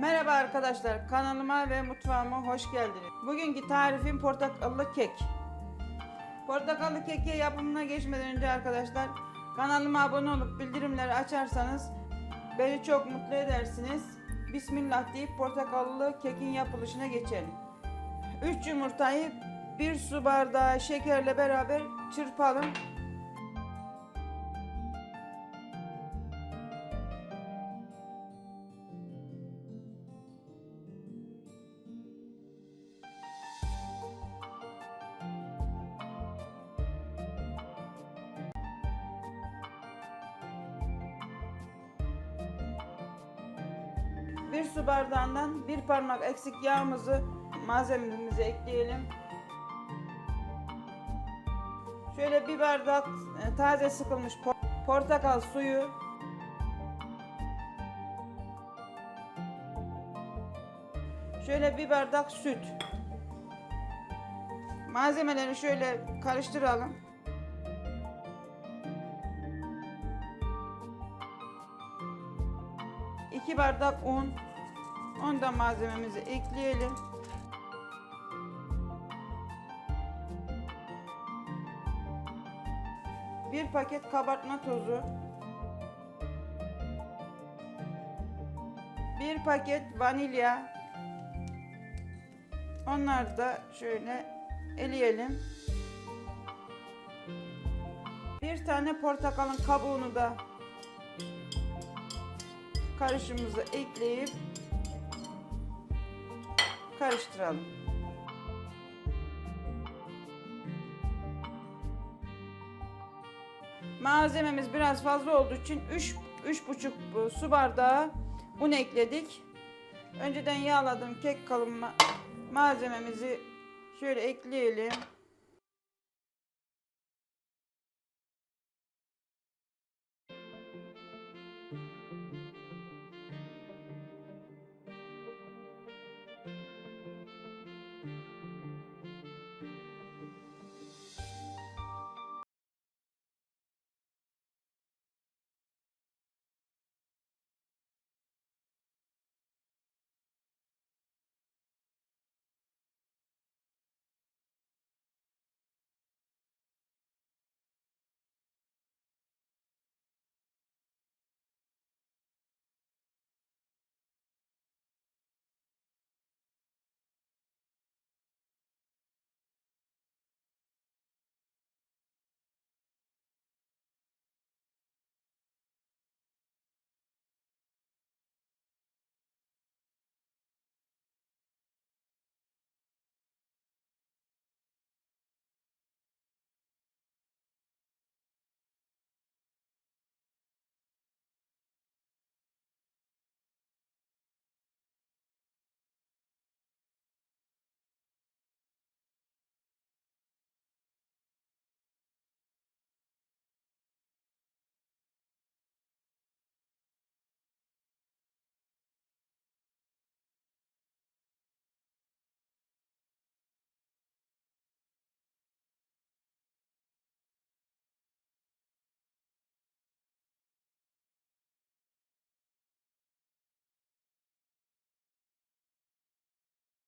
Merhaba arkadaşlar, kanalıma ve mutfağıma hoş geldiniz. Bugünkü tarifim portakallı kek. Portakallı keki yapımına geçmeden önce arkadaşlar kanalıma abone olup bildirimleri açarsanız beni çok mutlu edersiniz. Bismillah deyip portakallı kekin yapılışına geçelim. 3 yumurtayı 1 su bardağı şekerle beraber çırpalım. Bir su bardağından bir parmak eksik yağımızı malzememize ekleyelim. Şöyle bir bardak e, taze sıkılmış por- portakal suyu. Şöyle bir bardak süt. Malzemeleri şöyle karıştıralım. İki bardak un. Ondan malzememizi ekleyelim. Bir paket kabartma tozu. Bir paket vanilya. Onları da şöyle eleyelim. Bir tane portakalın kabuğunu da karışımımızı ekleyip karıştıralım. Malzememiz biraz fazla olduğu için 3 3,5 su bardağı un ekledik. Önceden yağladığım kek kalıbı malzememizi şöyle ekleyelim.